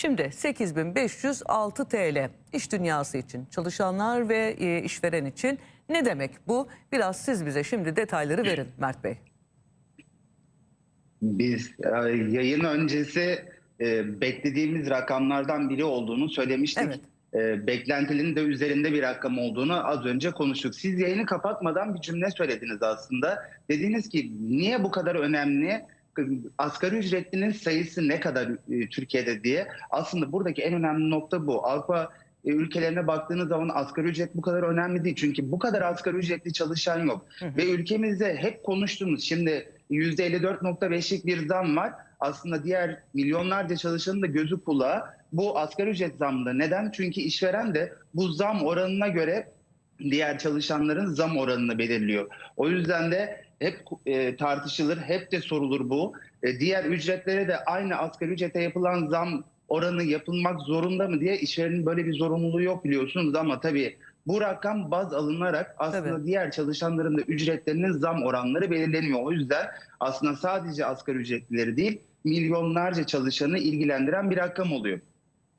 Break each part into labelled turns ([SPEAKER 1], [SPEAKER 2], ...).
[SPEAKER 1] Şimdi 8506 TL iş dünyası için, çalışanlar ve e, işveren için ne demek bu? Biraz siz bize şimdi detayları verin Mert Bey.
[SPEAKER 2] Biz e, yayın öncesi e, beklediğimiz rakamlardan biri olduğunu söylemiştik.
[SPEAKER 1] Evet.
[SPEAKER 2] E, beklentinin de üzerinde bir rakam olduğunu az önce konuştuk. Siz yayını kapatmadan bir cümle söylediniz aslında. Dediniz ki niye bu kadar önemli? Asgari ücretlinin sayısı ne kadar e, Türkiye'de diye. Aslında buradaki en önemli nokta bu. Avrupa e, ülkelerine baktığınız zaman asgari ücret bu kadar önemli değil. Çünkü bu kadar asgari ücretli çalışan yok.
[SPEAKER 1] Hı hı.
[SPEAKER 2] Ve ülkemizde hep konuştuğumuz şimdi %54.5'lik bir zam var. Aslında diğer milyonlarca çalışanın da gözü kulağı bu asgari ücret zammında. Neden? Çünkü işveren de bu zam oranına göre diğer çalışanların zam oranını belirliyor. O yüzden de hep e, tartışılır, hep de sorulur bu. E, diğer ücretlere de aynı asgari ücrete yapılan zam oranı yapılmak zorunda mı diye işverenin böyle bir zorunluluğu yok biliyorsunuz ama tabii bu rakam baz alınarak aslında
[SPEAKER 1] Tabii.
[SPEAKER 2] diğer çalışanların da ücretlerinin zam oranları belirleniyor. O yüzden aslında sadece asgari ücretlileri değil milyonlarca çalışanı ilgilendiren bir rakam oluyor.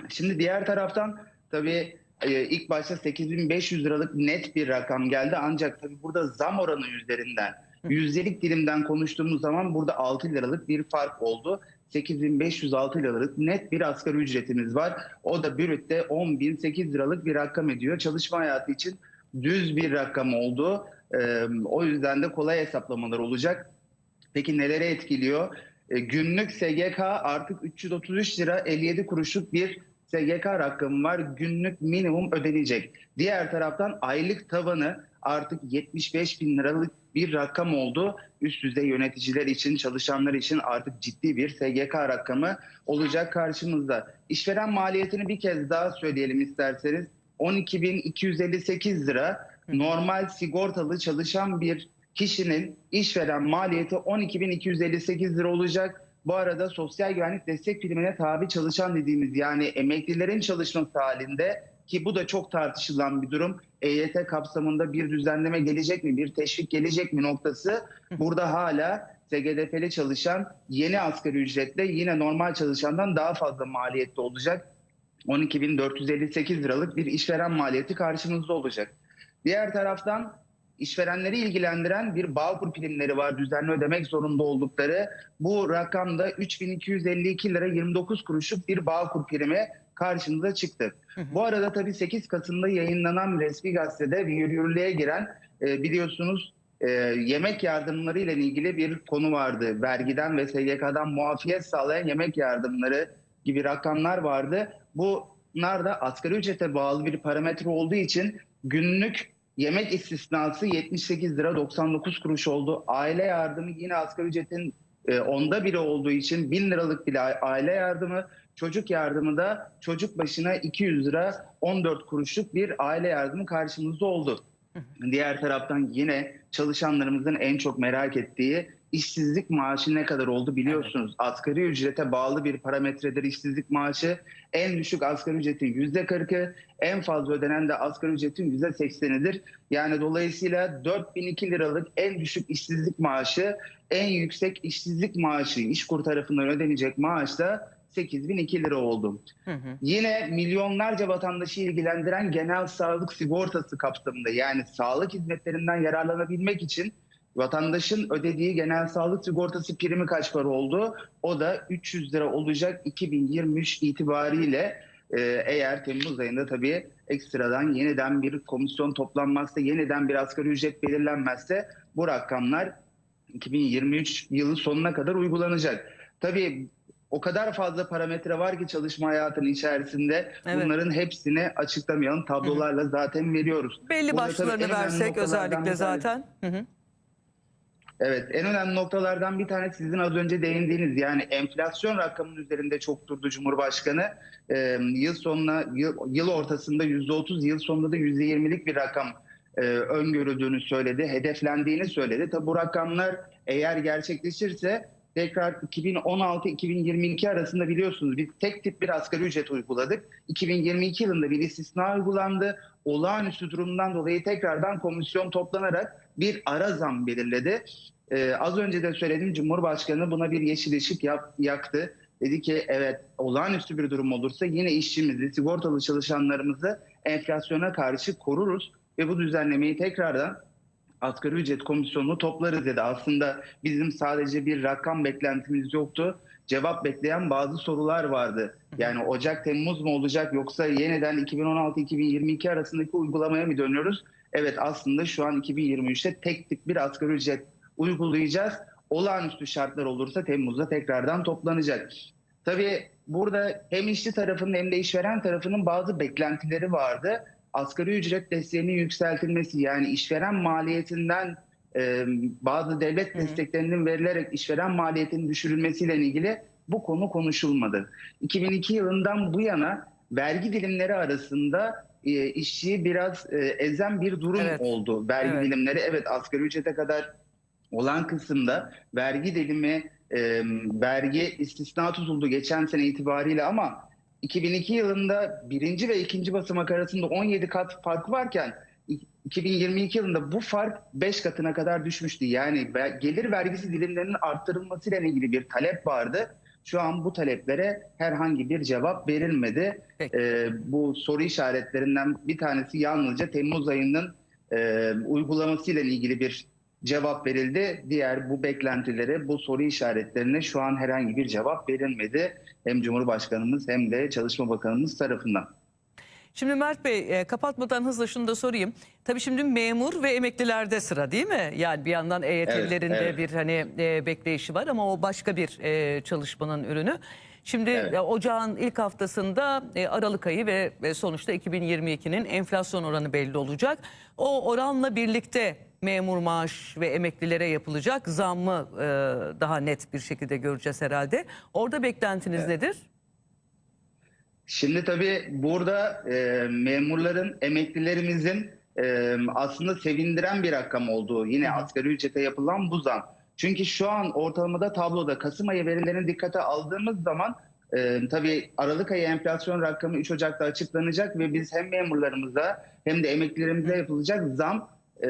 [SPEAKER 2] Şimdi diğer taraftan tabii e, ilk başta 8500 liralık net bir rakam geldi ancak tabii burada zam oranı üzerinden yüzdelik dilimden konuştuğumuz zaman burada 6 liralık bir fark oldu. 8506 liralık net bir asgari ücretimiz var. O da bürütte 10.008 liralık bir rakam ediyor. Çalışma hayatı için düz bir rakam oldu. O yüzden de kolay hesaplamalar olacak. Peki nelere etkiliyor? E, günlük SGK artık 333 lira 57 kuruşluk bir SGK rakamı var. Günlük minimum ödenecek. Diğer taraftan aylık tavanı artık 75 bin liralık bir rakam oldu. Üst düzey yöneticiler için, çalışanlar için artık ciddi bir SGK rakamı olacak karşımızda. İşveren maliyetini bir kez daha söyleyelim isterseniz. 12.258 lira normal sigortalı çalışan bir kişinin işveren maliyeti 12.258 lira olacak. Bu arada sosyal güvenlik destek primine tabi çalışan dediğimiz yani emeklilerin çalışması halinde ki bu da çok tartışılan bir durum. EYT kapsamında bir düzenleme gelecek mi, bir teşvik gelecek mi noktası burada hala SGDP'li çalışan yeni asgari ücretle yine normal çalışandan daha fazla maliyette olacak. 12.458 liralık bir işveren maliyeti karşımızda olacak. Diğer taraftan işverenleri ilgilendiren bir Bağkur primleri var düzenli ödemek zorunda oldukları. Bu rakamda 3252 lira 29 kuruşluk bir Bağkur primi karşımıza çıktı. Bu arada tabii 8 Kasım'da yayınlanan resmi gazetede bir yürürlüğe giren e, biliyorsunuz e, yemek yardımları ile ilgili bir konu vardı. Vergiden ve SGK'dan muafiyet sağlayan yemek yardımları gibi rakamlar vardı. Bunlar da asgari ücrete bağlı bir parametre olduğu için günlük yemek istisnası 78 lira 99 kuruş oldu. Aile yardımı yine asgari ücretin e, onda biri olduğu için 1000 liralık bir a- aile yardımı. Çocuk yardımı da çocuk başına 200 lira 14 kuruşluk bir aile yardımı karşımızda oldu. Diğer taraftan yine çalışanlarımızın en çok merak ettiği işsizlik maaşı ne kadar oldu biliyorsunuz. Asgari ücrete bağlı bir parametredir işsizlik maaşı. En düşük asgari ücretin %40'ı, en fazla ödenen de asgari ücretin %80'idir. Yani dolayısıyla 4002 liralık en düşük işsizlik maaşı, en yüksek işsizlik maaşı İşkur tarafından ödenecek maaş da 8002 lira oldu.
[SPEAKER 1] Hı hı.
[SPEAKER 2] Yine milyonlarca vatandaşı ilgilendiren genel sağlık sigortası kapsamında yani sağlık hizmetlerinden yararlanabilmek için vatandaşın ödediği genel sağlık sigortası primi kaç para oldu? O da 300 lira olacak 2023 itibariyle e, eğer Temmuz ayında tabii ekstradan yeniden bir komisyon toplanmazsa, yeniden bir asgari ücret belirlenmezse bu rakamlar 2023 yılı sonuna kadar uygulanacak. Tabii o kadar fazla parametre var ki çalışma hayatının içerisinde
[SPEAKER 1] Evet.
[SPEAKER 2] bunların hepsini açıklamayalım. Tablolarla zaten veriyoruz.
[SPEAKER 1] Belli
[SPEAKER 2] Burada önemli
[SPEAKER 1] versek özellikle zaten. Hı hı.
[SPEAKER 2] Evet en önemli noktalardan bir tanesi sizin az önce değindiğiniz yani enflasyon rakamının üzerinde çok durdu Cumhurbaşkanı. Ee, yıl sonuna yıl, yıl ortasında %30 yıl sonunda da %20'lik bir rakam e, öngörüldüğünü söyledi, hedeflendiğini söyledi. Tabi bu rakamlar eğer gerçekleşirse tekrar 2016-2022 arasında biliyorsunuz biz tek tip bir asgari ücret uyguladık. 2022 yılında bir istisna uygulandı. Olağanüstü durumdan dolayı tekrardan komisyon toplanarak bir ara zam belirledi. Ee, az önce de söyledim Cumhurbaşkanı buna bir yeşil ışık yap- yaktı. dedi ki evet olağanüstü bir durum olursa yine işçimizi, sigortalı çalışanlarımızı enflasyona karşı koruruz ve bu düzenlemeyi tekrardan asgari ücret komisyonunu toplarız dedi. Aslında bizim sadece bir rakam beklentimiz yoktu. Cevap bekleyen bazı sorular vardı. Yani Ocak, Temmuz mu olacak yoksa yeniden 2016-2022 arasındaki uygulamaya mı dönüyoruz? Evet aslında şu an 2023'te tek tip bir asgari ücret uygulayacağız. Olağanüstü şartlar olursa Temmuz'da tekrardan toplanacak. Tabii burada hem işçi tarafının hem de işveren tarafının bazı beklentileri vardı. Asgari ücret desteğinin yükseltilmesi yani işveren maliyetinden e, bazı devlet desteklerinin verilerek işveren maliyetinin düşürülmesiyle ilgili bu konu konuşulmadı. 2002 yılından bu yana vergi dilimleri arasında e, işçiyi biraz e, ezen bir durum
[SPEAKER 1] Evet.
[SPEAKER 2] oldu. Vergi
[SPEAKER 1] Evet.
[SPEAKER 2] dilimleri evet asgari ücrete kadar olan kısımda vergi dilimi, e, vergi istisna tutuldu geçen sene itibariyle ama 2002 yılında birinci ve ikinci basamak arasında 17 kat fark varken 2022 yılında bu fark 5 katına kadar düşmüştü. Yani gelir vergisi dilimlerinin arttırılmasıyla ilgili bir talep vardı. Şu an bu taleplere herhangi bir cevap verilmedi.
[SPEAKER 1] Peki.
[SPEAKER 2] Ee, bu soru işaretlerinden bir tanesi yalnızca Temmuz ayının e, uygulamasıyla ilgili bir cevap verildi. Diğer bu beklentilere, bu soru işaretlerine şu an herhangi bir cevap verilmedi. Hem Cumhurbaşkanımız hem de Çalışma Bakanımız tarafından.
[SPEAKER 1] Şimdi Mert Bey e, kapatmadan hızla şunu da sorayım. Tabii şimdi memur ve emeklilerde sıra değil mi? Yani bir yandan EYT'lilerinde
[SPEAKER 2] Evet, evet.
[SPEAKER 1] bir hani e, bekleyişi var ama o başka bir e, çalışmanın ürünü. Şimdi
[SPEAKER 2] Evet.
[SPEAKER 1] e, ocağın ilk haftasında e, Aralık ayı ve, sonuçta 2022'nin enflasyon oranı belli olacak. O oranla birlikte memur maaş ve emeklilere yapılacak zammı e, daha net bir şekilde göreceğiz herhalde. Orada beklentiniz nedir?
[SPEAKER 2] Şimdi tabii burada e, memurların, emeklilerimizin e, aslında sevindiren bir rakam olduğu yine
[SPEAKER 1] hı.
[SPEAKER 2] asgari ücrete yapılan bu zam. Çünkü şu an ortalamada tabloda Kasım ayı verilerini dikkate aldığımız zaman e, tabii Aralık ayı enflasyon rakamı 3 Ocak'ta açıklanacak ve biz hem memurlarımıza hem de emeklilerimize yapılacak zam e,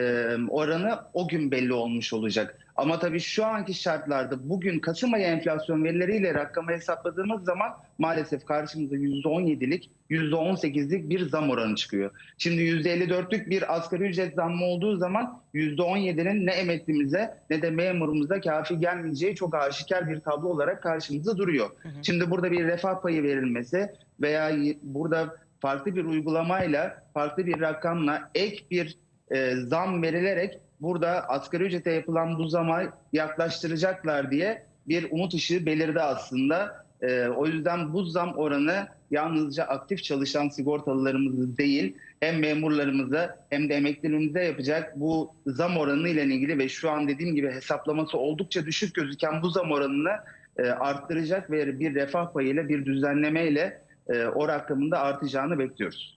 [SPEAKER 2] oranı o gün belli olmuş olacak. Ama tabii şu anki şartlarda bugün Kasım ayı enflasyon verileriyle rakamı hesapladığımız zaman maalesef karşımıza %17'lik, %18'lik bir zam oranı çıkıyor. Şimdi %54'lük bir asgari ücret zammı olduğu zaman %17'nin ne emeklimize ne de memurumuza kafi gelmeyeceği çok aşikar bir tablo olarak karşımıza duruyor. Şimdi burada bir refah payı verilmesi veya burada farklı bir uygulamayla, farklı bir rakamla ek bir e, zam verilerek burada asgari ücrete yapılan bu zama yaklaştıracaklar diye bir umut ışığı belirdi aslında. E, o yüzden bu zam oranı yalnızca aktif çalışan sigortalılarımızı değil hem memurlarımıza hem de emeklilerimize yapacak bu zam oranı ile ilgili ve şu an dediğim gibi hesaplaması oldukça düşük gözüken bu zam oranını e, arttıracak ve bir refah payıyla bir düzenlemeyle e, o rakamın da artacağını bekliyoruz.